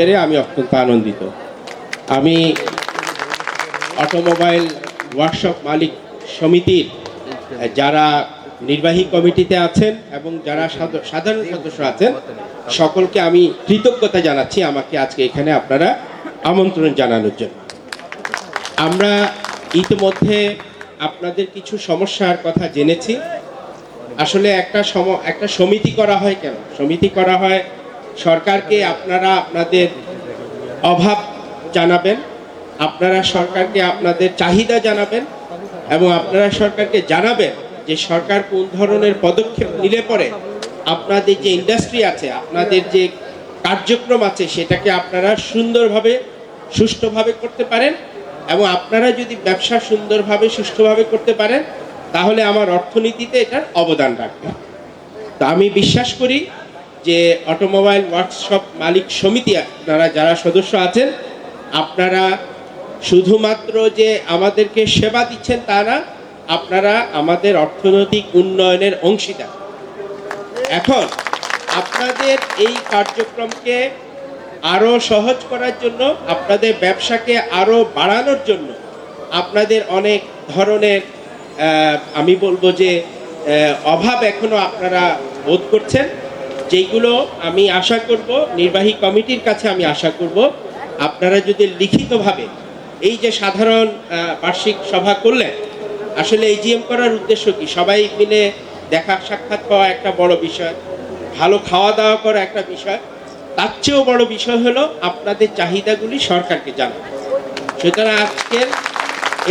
পেরে আমি অত্যন্ত আনন্দিত। আমি অটোমোবাইল ওয়ার্কশপ মালিক সমিতির, যারা নির্বাহী কমিটিতে আছেন এবং যারা সাধারণ সদস্য আছেন, সকলকে আমি কৃতজ্ঞতা জানাচ্ছি আমাকে আজকে এখানে আপনারা আমন্ত্রণ জানানোর জন্য। আমরা ইতিমধ্যে আপনাদের কিছু সমস্যার কথা জেনেছি। আসলে একটা সম, একটা সমিতি করা হয় কেন? সমিতি করা হয় সরকারকে আপনারা আপনাদের অভাব জানাবেন, আপনারা সরকারকে আপনাদের চাহিদা জানাবেন এবং আপনারা সরকারকে জানাবেন যে সরকার কোন ধরনের পদক্ষেপ নিলে পরে আপনাদের যে ইন্ডাস্ট্রি আছে, আপনাদের যে কার্যক্রম আছে, সেটাকে আপনারা সুন্দরভাবে, সুষ্ঠুভাবে করতে পারেন এবং আপনারা যদি ব্যবসা সুন্দরভাবে, সুষ্ঠুভাবে করতে পারেন, তাহলে আমার অর্থনীতিতে এটার অবদান রাখবে। তা আমি বিশ্বাস করি যে অটোমোবাইল ওয়ার্কশপ মালিক সমিতি আপনারা যারা সদস্য আছেন, আপনারা শুধুমাত্র যে আমাদেরকে সেবা দিচ্ছেন তা না, আপনারা আমাদের অর্থনৈতিক উন্নয়নের অংশীদার। এখন আপনাদের এই কার্যক্রমকে আরও সহজ করার জন্য, আপনাদের ব্যবসাকে আরও বাড়ানোর জন্য আপনাদের অনেক ধরনের আমি বলব যে অভাব এখনও আপনারা বোধ করছেন। যেগুলো আমি আশা করব, নির্বাহী কমিটির কাছে আমি আশা করব, আপনারা যদি লিখিতভাবে এই যে সাধারণ বার্ষিক সভা করলেন, আসলে এজিএম করার উদ্দেশ্য কি? সবাই মিলে দেখা, সাক্ষাৎ পাওয়া একটা বড় বিষয়, ভালো খাওয়া দাওয়া করা একটা বিষয়। তার চেয়েও বড় বিষয় হলো আপনাদের চাহিদাগুলি সরকারকে জানানো। সুতরাং আজকের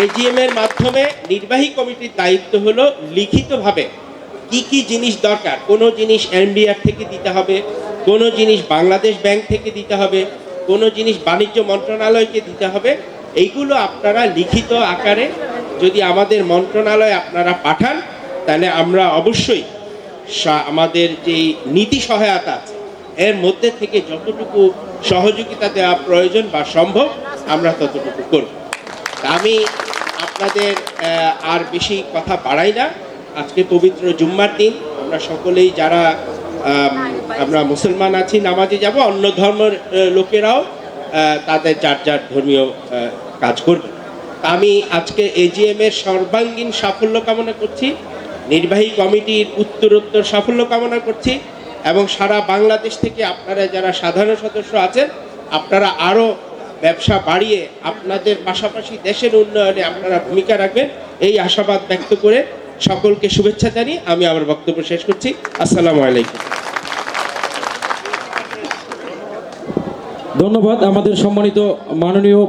এজিএম এর মাধ্যমে নির্বাহী কমিটির দায়িত্ব হলো লিখিতভাবে কি কি জিনিস দরকার? কোনো জিনিস এনবিআর থেকে দিতে হবে, কোনো জিনিস বাংলাদেশ ব্যাংক থেকে দিতে হবে, কোনো জিনিস বাণিজ্য মন্ত্রণালয়কে দিতে হবে। এইগুলো আপনারা লিখিত আকারে যদি আমাদের মন্ত্রণালয়ে আপনারা পাঠান, তাহলে আমরা অবশ্যই আমাদের যেই নীতি সহায়তা আছে, এর মধ্যে থেকে যতটুকু সহযোগিতা দেওয়া প্রয়োজন বা সম্ভব, আমরা ততটুকু করব। আমি আপনাদের আর বেশি কথা বাড়াই না। আজকে পবিত্র জুম্মার দিন। আমরা সকলেই যারা আমরা মুসলমান আছি, নামাজে যাব, অন্য ধর্মের লোকেরাও তাদের যার যার ধর্মীয় কাজ করবে। আমি আজকে এজিএম এর সর্বাঙ্গীন সাফল্য কামনা করছি, নির্বাহী কমিটির উত্তরোত্তর সাফল্য কামনা করছি, এবং সারা বাংলাদেশ থেকে আপনারা যারা সাধারণ সদস্য আছেন, আপনারা আরও ব্যবসা বাড়িয়ে আপনাদের পাশাপাশি দেশের উন্নয়নে আপনারা ভূমিকা রাখবেন, এই আশাবাদ ব্যক্ত করে সকলকে শুভেচ্ছা জানিয়ে আমি আমার বক্তব্য শেষ করছি। আসসালামু আলাইকুম। ধন্যবাদ আমাদের সম্মানিত মাননীয়